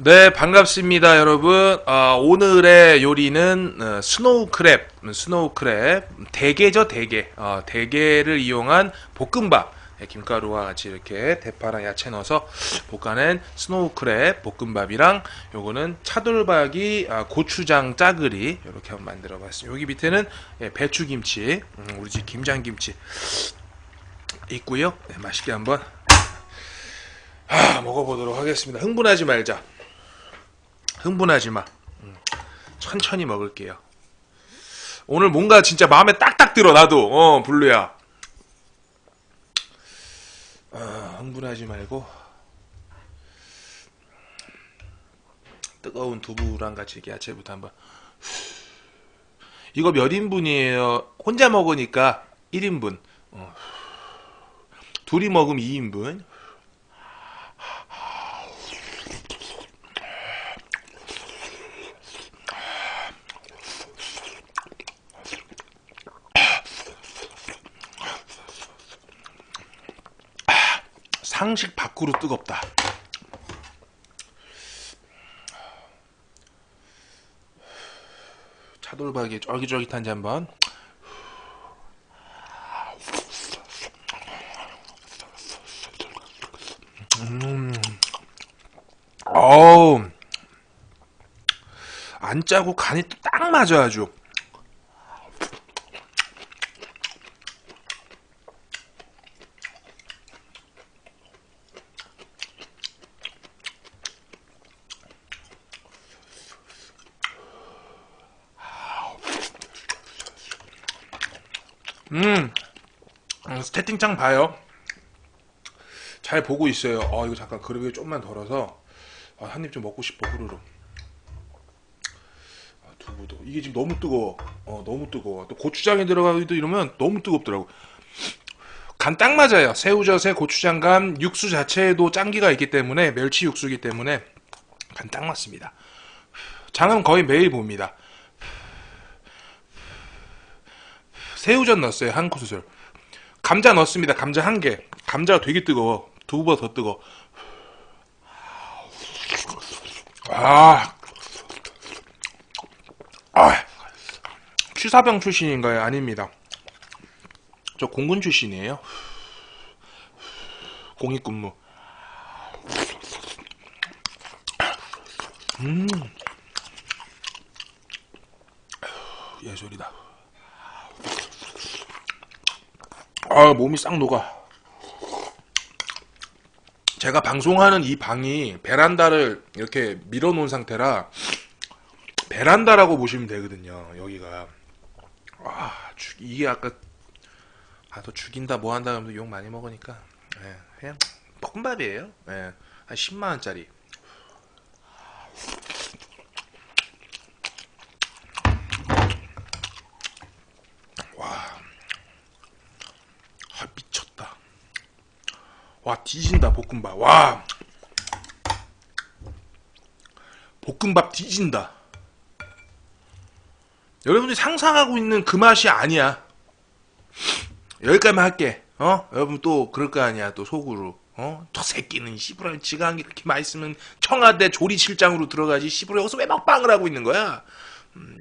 네, 반갑습니다, 여러분. 아, 오늘의 요리는 어, 스노우 크랩, 스노우 크랩 대게죠, 대게. 어, 대게를 이용한 볶음밥. 네, 김가루와 같이 이렇게 대파랑 야채 넣어서 볶아낸 스노우 크랩 볶음밥이랑 요거는 차돌박이 아, 고추장 짜글이 이렇게 한번 만들어 봤습니다. 여기 밑에는 예, 배추김치, 음, 우리 집 김장김치 있고요. 네, 맛있게 한번 아, 먹어보도록 하겠습니다. 흥분하지 말자. 흥분하지 마. 음, 천천히 먹을게요. 오늘 뭔가 진짜 마음에 딱딱 들어 나도. 어 블루야. 아, 흥분하지 말고 뜨거운 두부랑 같이 야채부터 한번. 이거 몇 인분이에요? 혼자 먹으니까 1인분. 어. 둘이 먹으면 2인분. 상식 밖으로 뜨겁다. 차돌박이 쫄깃쫄깃한지 한번. 음, 어우, 안 짜고 간이 또딱 맞아 아주. 음, 음, 채팅창 봐요. 잘 보고 있어요. 어, 이거 잠깐 그릇에 좀만 덜어서 아, 한입 좀 먹고 싶어 후루룩. 아, 두부도 이게 지금 너무 뜨거워. 어, 너무 뜨거워. 또 고추장에 들어가기도 이러면 너무 뜨겁더라고. 간 딱 맞아요. 새우젓에 고추장간 육수 자체에도 짠기가 있기 때문에 멸치 육수이기 때문에 간 딱 맞습니다. 장은 거의 매일 봅니다. 새우젓 넣었어요 한 큰술. 감자 넣었습니다 감자 한 개. 감자가 되게 뜨거워. 두부보다 더 뜨거 아, 아. 취사병 출신인가요? 아닙니다. 저 공군 출신이에요. 공익근무. 음. 예술이다 아, 몸이 싹 녹아. 제가 방송하는 이 방이 베란다를 이렇게 밀어 놓은 상태라 베란다라고 보시면 되거든요. 여기가. 아, 죽, 이게 아까 아, 또 죽인다 뭐 한다 하면서 욕 많이 먹으니까 예, 그냥 볶음밥이에요. 예, 한 10만 원짜리. 아, 미쳤다. 와, 뒤진다, 볶음밥. 와. 볶음밥 뒤진다. 여러분들이 상상하고 있는 그 맛이 아니야. 여기까지만 할게. 어? 여러분 또 그럴 거 아니야. 또 속으로. 어? 저 새끼는 시부랄 지가 한 게 그렇게 맛있으면 청와대 조리실장으로 들어가지. 시부랄 여기서 왜 먹방을 하고 있는 거야? 음.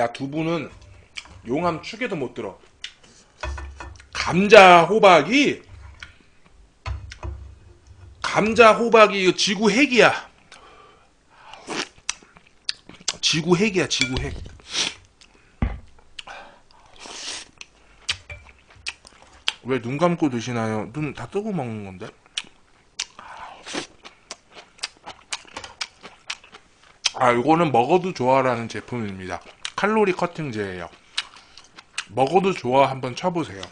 야 두부는 용암 축에도 못 들어. 감자 호박이 감자 호박이 지구 핵이야. 지구 핵이야 지구 핵. 왜 눈 감고 드시나요? 눈 다 뜨고 먹는 건데. 아, 이거는 먹어도 좋아라는 제품입니다. 칼로리 커팅제예요. 먹어도 좋아 한번 쳐보세요.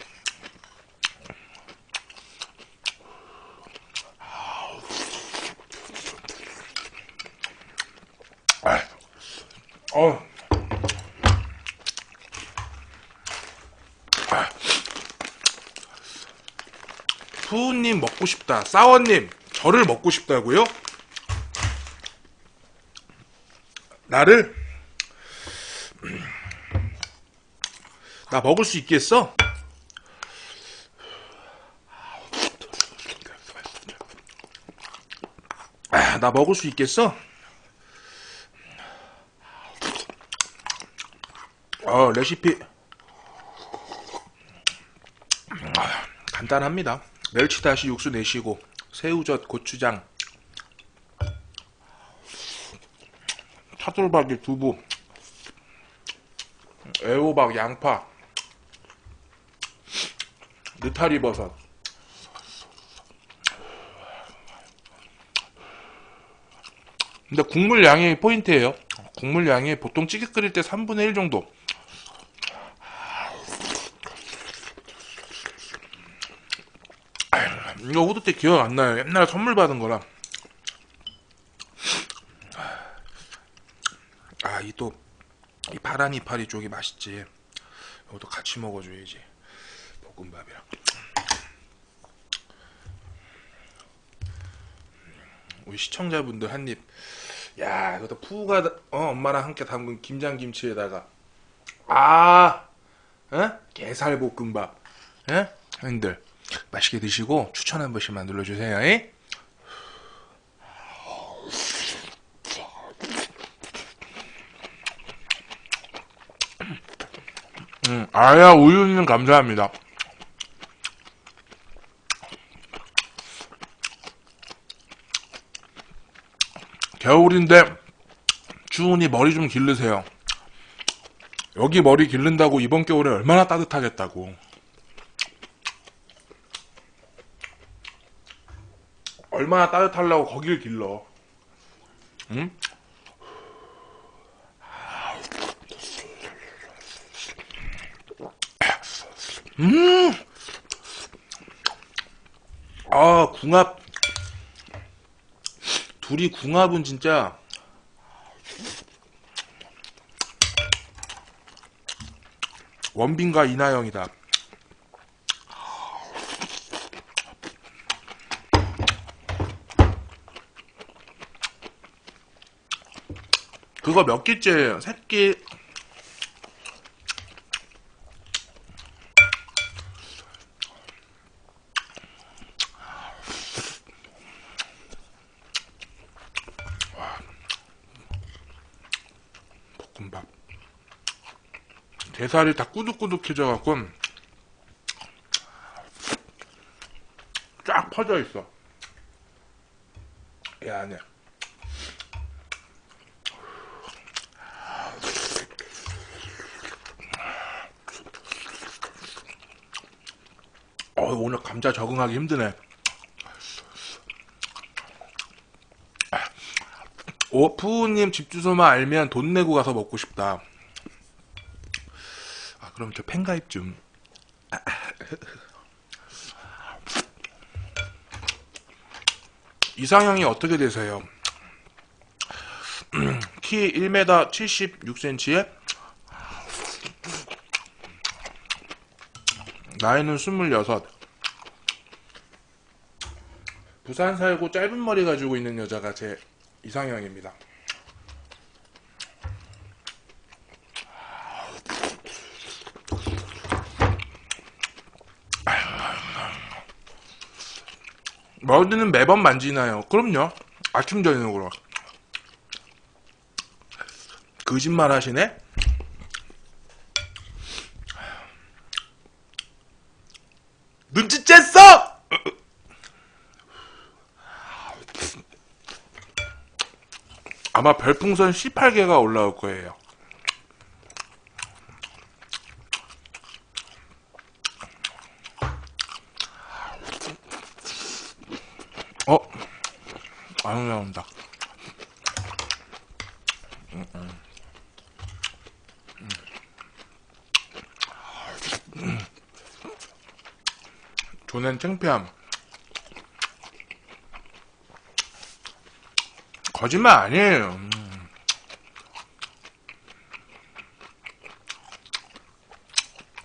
어. 푸우님 먹고 싶다. 사원님, 저를 먹고 싶다고요? 나를? 나 먹을 수 있겠어? 아, 나 먹을 수 있겠어? 어, 레시피. 아, 간단합니다. 멸치 다시 육수 내시고, 새우젓, 고추장, 차돌박이 두부, 애호박, 양파, 느타리 버섯. 근데 국물 양이 포인트예요. 국물 양이 보통 찌개 끓일 때 3분의 1 정도. 이거 호두 때 기억 안 나요. 옛날에 선물 받은 거라. 아, 이 또, 이 이파리 쪽이 맛있지. 이것도 같이 먹어줘야지. 볶음밥이랑. 우리 시청자분들 한 입. 야, 이것도 푸가, 어, 엄마랑 함께 담근 김장김치에다가. 아, 어? 게살볶음밥. 예? 형님들, 맛있게 드시고 추천 한 번씩만 눌러주세요. 예? 음, 아야 우유님 감사합니다. 겨울인데 주은이 머리 좀 기르세요. 여기 머리 기른다고 이번 겨울에 얼마나 따뜻하겠다고. 얼마나 따뜻하려고 거길 길러. 응? 음! 아, 궁합. 둘이 궁합은 진짜. 원빈과 이나영이다. 그거 몇 개째예요? 새끼. 게살이 다 꾸덕꾸덕해져갖고 쫙 퍼져 있어. 이 안에. 어, 오늘 감자 적응하기 힘드네. 오프님 집 주소만 알면 돈 내고 가서 먹고 싶다. 아, 그럼 저 팬가입 좀. 이상형이 어떻게 되세요? 키 1m 76cm에 나이는 26. 부산 살고 짧은 머리 가지고 있는 여자가 제 이상형입니다. 머리는 매번 만지나요? 그럼요. 아침 저녁으로. 거짓말 하시네? 눈치챘어! 아마 별풍선 18개가 올라올 거예요. 조는 창피함. 거짓말 아니에요. 음.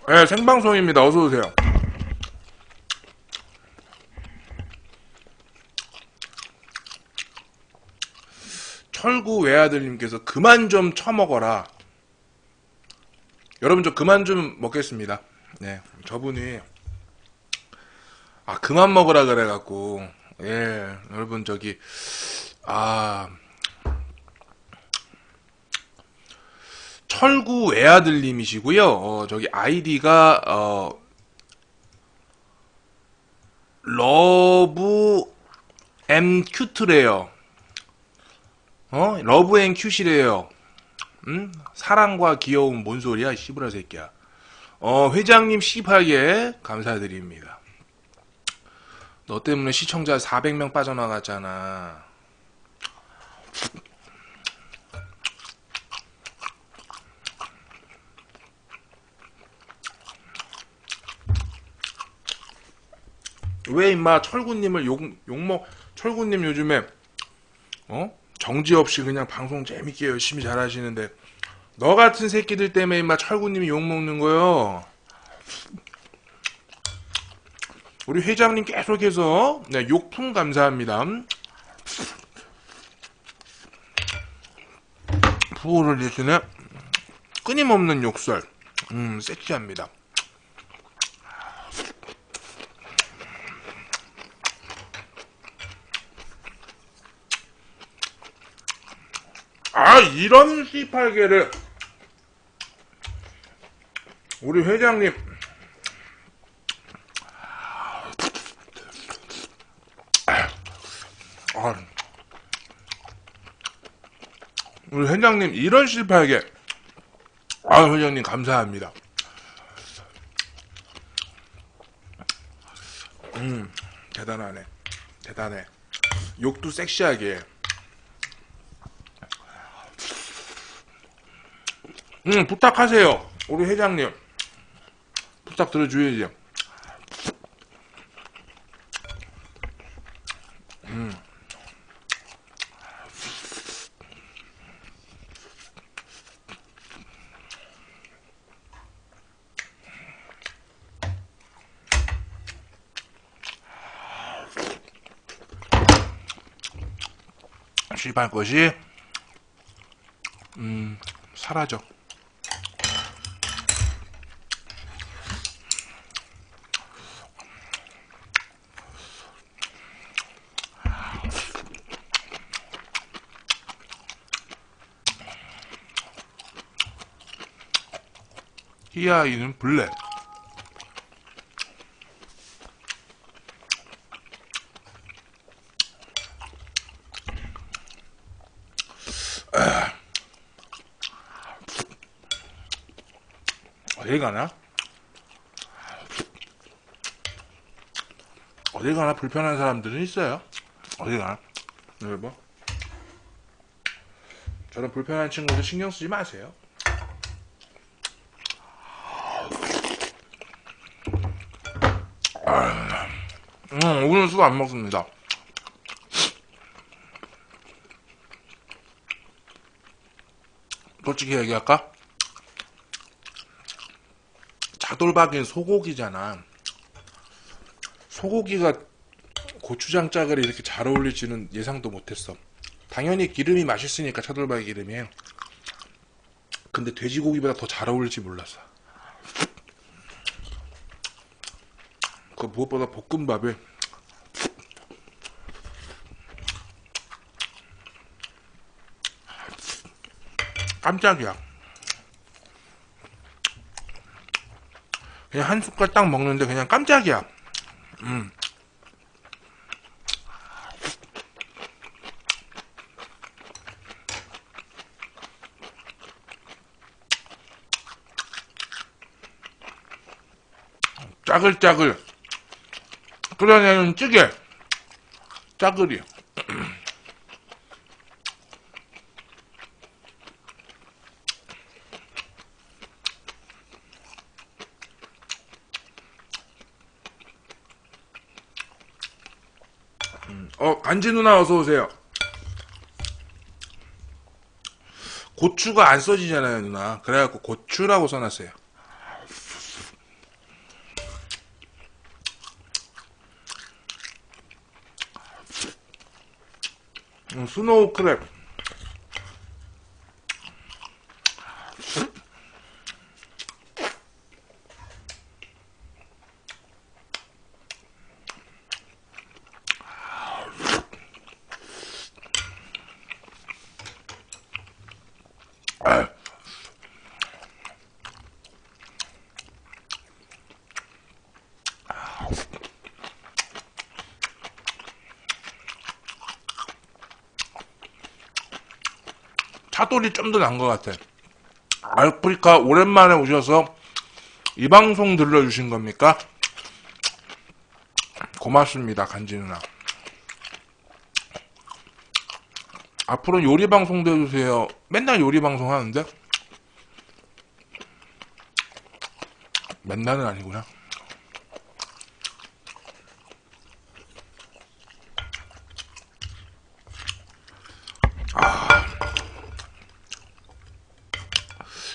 네, 생방송입니다. 어서오세요. 철구 외아들님께서 그만 좀 처먹어라. 여러분, 저 그만 좀 먹겠습니다. 네, 저분이 아 그만 먹으라 그래갖고 예 여러분 저기 아 철구 외아들님이시고요. 어, 저기 아이디가 어, 러브 엠 큐트래요. 어? 러브 앤 큐시래요. 응? 사랑과 귀여움 뭔 소리야, 씨부라 새끼야. 어, 회장님 18개 감사드립니다. 너 때문에 시청자 400명 빠져나갔잖아. 왜 임마 철구님을 욕 욕먹 철구님 요즘에 어 정지 없이 그냥 방송 재밌게 열심히 잘 하시는데 너 같은 새끼들 때문에 임마 철구님이 욕 먹는 거요. 우리 회장님 계속해서 네, 욕풍 감사합니다. 부호를 내시네 끊임없는 욕설. 음 섹시합니다. 아 이런 C8개를 우리 회장님 아, 우리 회장님 이런 C8개 아 회장님 감사합니다 음 대단하네 대단해 욕도 섹시하게 응, 부탁하세요. 우리 회장님. 부탁 들어줘야지. 시발 것이 음 사라져. 이 아이는 블랙. 어디 가나? 어디 가나 불편한 사람들은 있어요. 어디 가나? 여러분. 뭐? 저런 불편한 친구들 신경 쓰지 마세요. 음, 오늘 술안 먹습니다. 솔직히 얘기할까? 차돌박이는 소고기잖아. 소고기가 고추장 짜글이 이렇게 잘 어울릴지는 예상도 못했어. 당연히 기름이 맛있으니까 차돌박이 기름이. 근데 돼지고기보다 더 잘 어울릴지 몰랐어. 그 무엇보다 볶음밥에 깜짝이야. 그냥 한 숟갈 딱 먹는데 그냥 깜짝이야. 음. 짜글짜글 끓여내는 찌개 짜글이 간지 누나 어서 오세요. 고추가 안 써지잖아요 누나. 그래갖고 고추라고 써놨어요. 음, 스노우 크랩 차돌이 좀 더 난 것 같아. 아프리카 오랜만에 오셔서 이 방송 들려주신 겁니까? 고맙습니다, 간지 누나. 앞으로 요리 방송도 해주세요. 맨날 요리 방송 하는데? 맨날은 아니구나.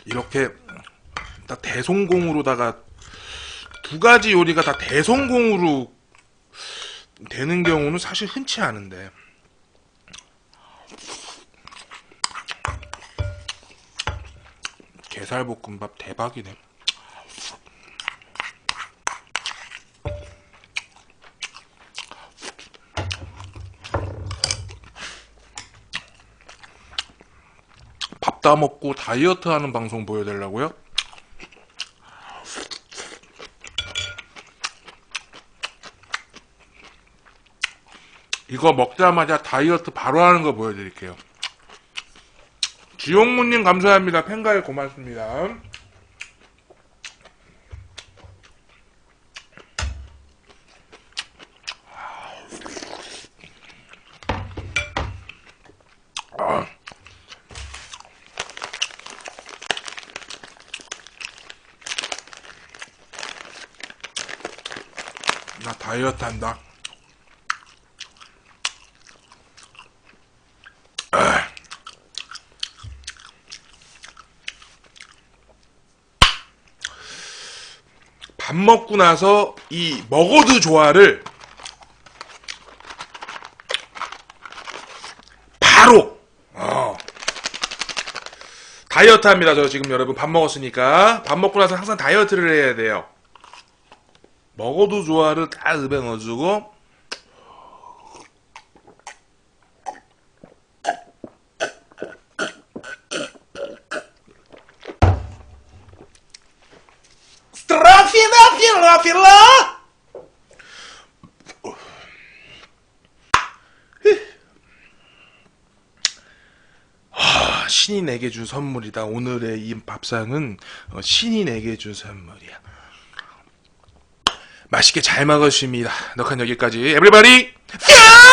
이렇게 다 대성공으로다가 두 가지 요리가 다 대성공으로 되는 경우는 사실 흔치 않은데 게살볶음밥 대박이네. 밥 다 먹고 다이어트 하는 방송 보여달라고요? 이거 먹자마자 다이어트 바로 하는 거 보여드릴게요. 지용무님 감사합니다. 팬가일 고맙습니다. 나 다이어트 한다. 밥 먹고 나서 이 먹어도 좋아를 바로 어. 다이어트 합니다. 저 지금 여러분 밥 먹었으니까 밥 먹고 나서 항상 다이어트를 해야 돼요. 먹어도 좋아를 딱 읍에 넣어주고 스트라피나 필라 필라 아, 신이 내게 준 선물이다. 오늘의 이 밥상은 어, 신이 내게 준 선물이야. 맛있게 잘 먹었습니다. 녹화는 여기까지. 에브리바디 뿅!